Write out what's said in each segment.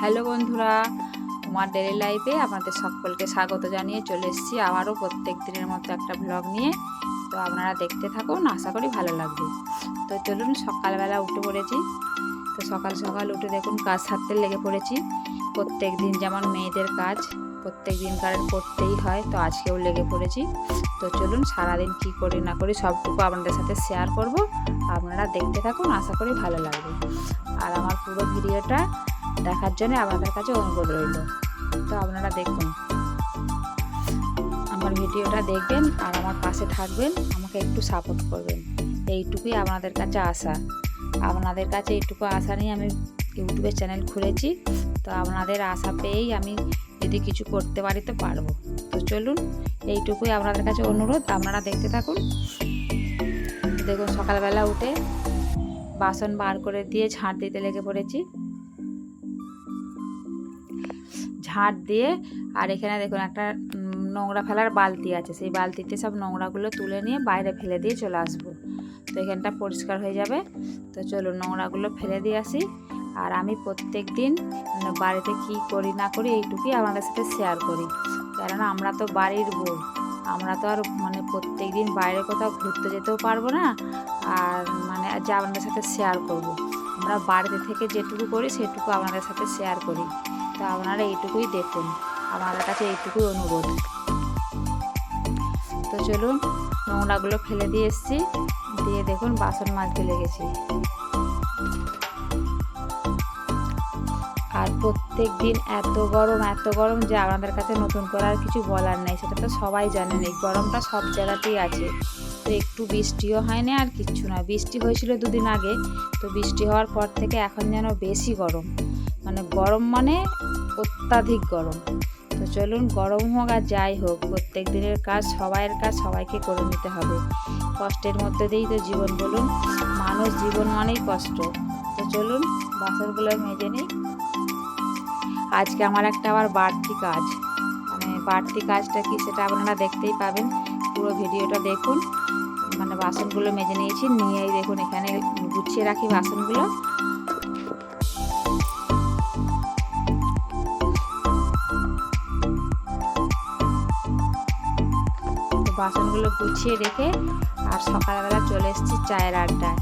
Hello বন্ধুরা আমার daily লাইফে আপনাদের সকলকে স্বাগত জানিয়ে চলে এসেছি আবারও প্রত্যেক দিনের মতো একটা ব্লগ নিয়ে। তো আপনারা দেখতে থাকুন, আশা করি ভালো লাগবে। তো চলুন, সকালবেলা উঠে পড়েছি। তো সকাল সকাল উঠে দেখুন, কাজ সারতে লেগে পড়েছি। প্রত্যেক দিন যেমন মেয়েদের কাজ, প্রত্যেক দিন কারেন্ট করতেই হয়, তো আজকেও লেগে পড়েছি। তো চলুন, সারাদিন কি করি না করি সবটুকু আপনাদের সাথে শেয়ার করব। আপনারা দেখতে থাকুন, আশা করি ভালো লাগবে। আর আমার পুরো ভিডিওটা দেখার জন্য আপনাদের কাছে অনুরোধ রইল। তো আপনারা দেখুন। আমার ভিডিওটা দেখবেন আর আমার পাশে থাকবেন, আমাকে একটু সাপোর্ট করবেন। এইটুকুই আপনাদের কাছে আশা। আপনাদের কাছে এইটুকু আশা নিয়ে আমি ইউটিউবের চ্যানেল খুলেছি। তো আপনাদের আশা পেয়েই আমি যদি কিছু করতে পারি তো পারব। তো চলুন, এইটুকুই আপনাদের কাছে অনুরোধ। আপনারা দেখতে থাকুন। দেখুন, সকালবেলা উঠে বাসন বার করে দিয়ে ঝাঁট দিতে লেগে পড়েছি। ঝাঁট দিয়ে, আর এখানে দেখুন একটা নোংরা ফেলার বালতি আছে। সেই বালতিতে সব নোংরাগুলো তুলে নিয়ে বাইরে ফেলে দিয়ে চলে আসব। তো এখানটা পরিষ্কার হয়ে যাবে। তো চলো নোংরাগুলো ফেলে দিয়ে আসি। আর আমি প্রত্যেক দিন মানে বাড়িতে কি করি না করি এইটুকুই আপনাদের সাথে শেয়ার করি। কেননা আমরা তো বাড়ির বউ। আমরা তো আর মানে প্রত্যেক দিন বাইরে কোথাও ঘুরতে যেতেও পারব না। আর মানে যে আপনাদের সাথে শেয়ার করব। আমরা বাড়িতে থেকে যেটুকু করি, সেটুকু আপনাদের সাথে শেয়ার করি। তো আপনারা এইটুকুই দেখুন। আমাদের কাছে এইটুকুই অনুরোধ। তো চলুন, নোংরাগুলো ফেলে দিয়ে এসছি। দিয়ে দেখুন, বাসন মাজতে লেগেছি। আর প্রত্যেক দিন এত গরম এত গরম যে আপনাদের কাছে নতুন করে আর কিছু বলার নেই। সেটা তো সবাই জানেন, এই গরমটা সব জায়গাতেই আছে। তো একটু বৃষ্টিও হয়নি আর কিচ্ছু না। বৃষ্টি হয়েছিল দুদিন আগে। তো বৃষ্টি হওয়ার পর থেকে এখন যেন বেশি গরম। মানে গরম মানে অত্যাধিক গরম। তো চলুন, গরম হোক আর যাই হোক প্রত্যেক দিনের কাজ সবাইয়ের কাজ সবাইকে করে নিতে হবে। কষ্টের মধ্যে দিয়েই তো জীবন, বলুন। মানুষ জীবন মানেই কষ্ট। তো চলুন, বাসনগুলো মেজে নিই। আজকে আমার একটা আবার বাড়তি কাজ। মানে বাড়তি কাজটা কি সেটা আপনারা দেখতেই পাবেন। পুরো ভিডিওটা দেখুন। মানে বাসনগুলো মেজে নিয়েছি। নিয়েই দেখুন, এখানে গুছিয়ে রাখি বাসনগুলো। বাসনগুলো গুছিয়ে রেখে আর সকালবেলা চলে এসেছি চায়ের আড্ডায়।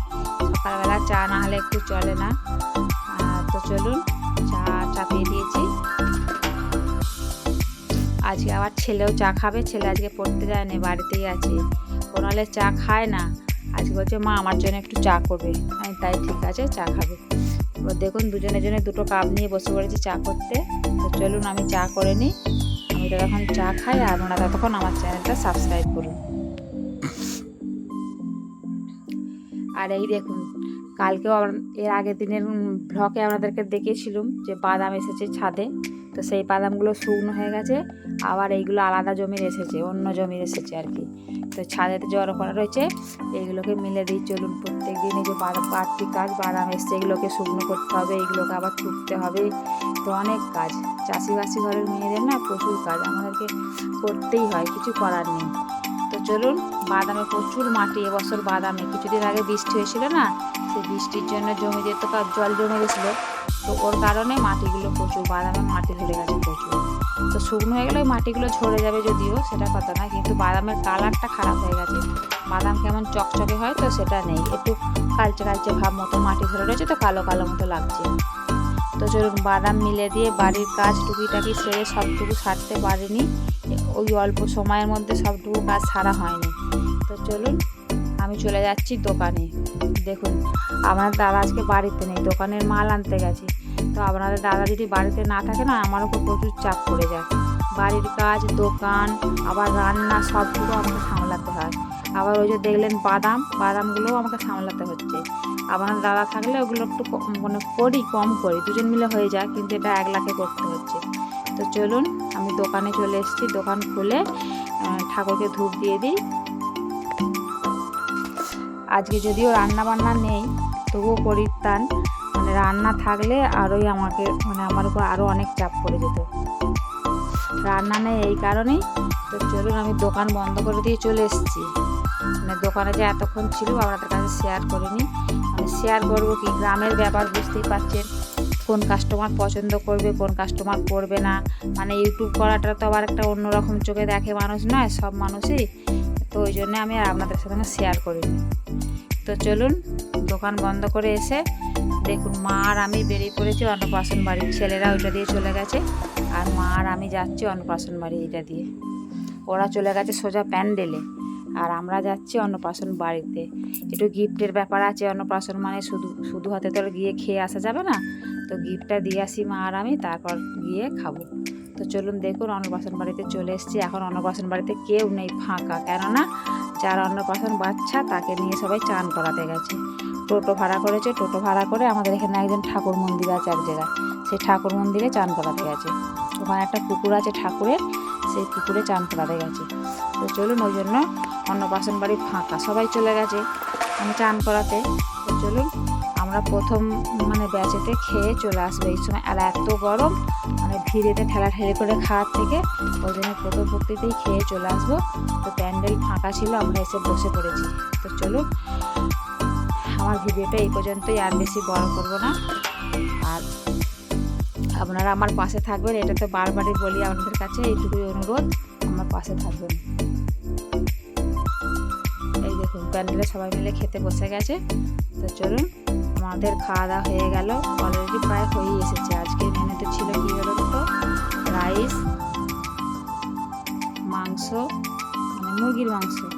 সকালবেলা চা না হলে একটু চলে না। তো চলুন, চা চাপিয়ে দিয়েছি। আজকে আবার ছেলেও চা খাবে, ছেলে আজকে পড়তে যায় যায়নি বাড়িতেই আছে। ও নাহলে চা খায় না। আজকে বলছে, মা, আমার জন্য একটু চা করবে। আমি, তাই ঠিক আছে, চা খাবে। দেখুন, দুজনের জন্য দুটো কাপ নিয়ে বসে পড়েছি চা করতে। তো চলুন, আমি চা করে নিই। আমি তো এখন চা খাই আর আপনারা ততক্ষণ আমার চ্যানেলটা সাবস্ক্রাইব করুন। আর এই দেখুন, কালকেও এর আগের দিনের ব্লগে আপনাদেরকে দেখিয়েছিলাম যে বাদাম এসেছে ছাদে। তো সেই বাদামগুলো শুকনো হয়ে গেছে, আবার এইগুলো আলাদা জমির এসেছে, অন্য জমির এসেছে আর কি। তো ছাদেতে জড়ো করা রয়েছে, এইগুলোকে মিলে দিই, চলুন প্রত্যেক দিন যে বাদাম বাড়তি কাজ, বাদাম এসছে, এগুলোকে শুকনো করতে হবে এইগুলোকে আবার টুকতে হবে। তো অনেক কাজ, চাষিবাসি ঘরের মেয়েদের না প্রচুর কাজ, আমাদেরকে করতেই হয়, কিছু করার নেই। তো চলুন, বাদামে প্রচুর মাটি, এবছর বাদামে, কিছুদিন আগে বৃষ্টি হয়েছিল না সেই বৃষ্টির জন্য জমিতে তো জল জমে গেছিল। তো ওর কারণে মাটিগুলো প্রচুর, বাদামে মাটি ধরে গেছে প্রচুর। তো শুকনো হয়ে গেলে মাটিগুলো ঝরে যাবে যদিও, সেটা কথা না কিন্তু বাদামের কালারটা খারাপ হয়ে গেছে। বাদাম কেমন চকচকে হয় তো সেটা নেই, একটু কালচে কালচে ভাব মতো মাটি ধরে রয়েছে তো কালো কালো মতো লাগছে। তো চলুন, বাদাম মিলে দিয়ে বাড়ির কাজ টুকিটাকি সেরে সবটুকু সারতে পারিনি। ওই অল্প সময়ের মধ্যে সবটুকু কাজ সারা হয়নি। তো চলুন আমি চলে যাচ্ছি দোকানে। দেখুন আপনার দাদা আজকে বাড়িতে নেই, দোকানের মাল আনতে গেছে। তো আপনাদের দাদা যদি বাড়িতে না থাকে না, আমার উপর প্রচুর চাপ পড়ে যায়। বাড়ির কাজ, দোকান, আবার রান্না, সবগুলো আমাকে সামলাতে হয়। আবার ওই যে দেখলেন বাদাম, বাদামগুলোও আমাকে সামলাতে হচ্ছে। আপনার দাদা থাকলে ওগুলো একটু মানে করি, কম করি, দুজন মিলে হয়ে যায়, কিন্তু এটা এক লাখে করতে হচ্ছে। তো চলুন, আমি দোকানে চলে এসেছি, দোকান খুলে ঠাকুরকে ধূপ দিয়ে দিই। আজকে যদিও রান্না বান্না নেই, তবুও পরিত্রাণ মানে রান্না থাকলে আরোই আমাকে মানে আমার উপর আরও অনেক চাপ পড়ে যেত। রান্না নেই এই কারণেই। তো চলুন, আমি দোকান বন্ধ করে দিয়ে চলে এসেছি। মানে দোকানে যে এতক্ষণ ছিল, আপনাদের কাছে শেয়ার করিনি। মানে শেয়ার করব কি? গ্রামের ব্যাপার বুঝতেই পারছেন কোন কাস্টমার পছন্দ করবে, কোন কাস্টমার করবে না। মানে ইউটিউব করাটা তো আবার একটা অন্যরকম চোখে দেখে মানুষ নয়, সব মানুষই। তো ওই জন্য আমি আর আপনাদের সাথে শেয়ার করিনি। তো চলুন, দোকান বন্ধ করে এসে দেখুন, মা আর আমি বেরিয়ে পড়েছি অন্নপ্রাশন বাড়ির ছেলেরা ওইটা দিয়ে চলে গেছে। আর মা আর আমি যাচ্ছি অন্নপ্রাশন বাড়ি এইটা দিয়ে। ওরা চলে গেছে সোজা প্যান্ডেলে। আর আমরা যাচ্ছি অন্নপ্রাশন বাড়িতে। একটু গিফটের ব্যাপার আছে, অন্নপ্রাশন মানে শুধু শুধু হাতে তো গিয়ে খেয়ে আসা যাবে না। তো গিফটটা দিয়ে আসি মা আর আমি, তারপর গিয়ে খাব। চলুন দেখুন অন্নপ্রাশন বাড়িতে চলে এসেছি। এখন অন্নপ্রাশন বাড়িতে কেউ নেই ফাঁকা। কেননা যার অন্নপ্রাশন বাচ্চা, তাকে নিয়ে সবাই চান করাতে গেছে। টোটো ভাড়া করেছে, টোটো ভাড়া করে আমাদের এখানে একজন ঠাকুর মন্দির আছে এক জায়গায় সেই ঠাকুর মন্দিরে চান করাতে গেছে। ওখানে একটা পুকুর আছে ঠাকুরের, সেই পুকুরে চান করাতে গেছে। তো চলুন, ওই জন্য অন্নপ্রাশন বাড়ি ফাঁকা। সবাই চলে গেছে। মানে চান করাতে। তো চলুন আমরা প্রথম মানে ব্যাচেতে খেয়ে চলে আসব এই সময়। আর এত গরম মানে ভিড়েতে ঠেলা ঠেলে করে খাওয়ার থেকে ওই জন্য প্রথম ভক্তিতেই খেয়ে চলে আসব। তো প্যান্ডেল ফাঁকা ছিল, আমরা এসে বসে পড়েছি। তো চলুন, আমার ভিডিওটা এই পর্যন্তই, আর বেশি বড় করব না। আর আপনারা আমার পাশে থাকবেন, এটা তো বারবারই বলি আপনাদের কাছে, এইটুকুই অনুরোধ, আমার পাশে থাকবেন। এই দেখুন, প্যান্ডেলে সবাই মিলে খেতে বসে গেছে। তো চলুন আমাদের খাওয়া দাওয়া হয়ে গেল। অলরেডি প্রায় হয়েই এসেছে। আজকের মেনুতে ছিল কী বলুন তো? রাইস মাংস মানে মুরগির মাংস।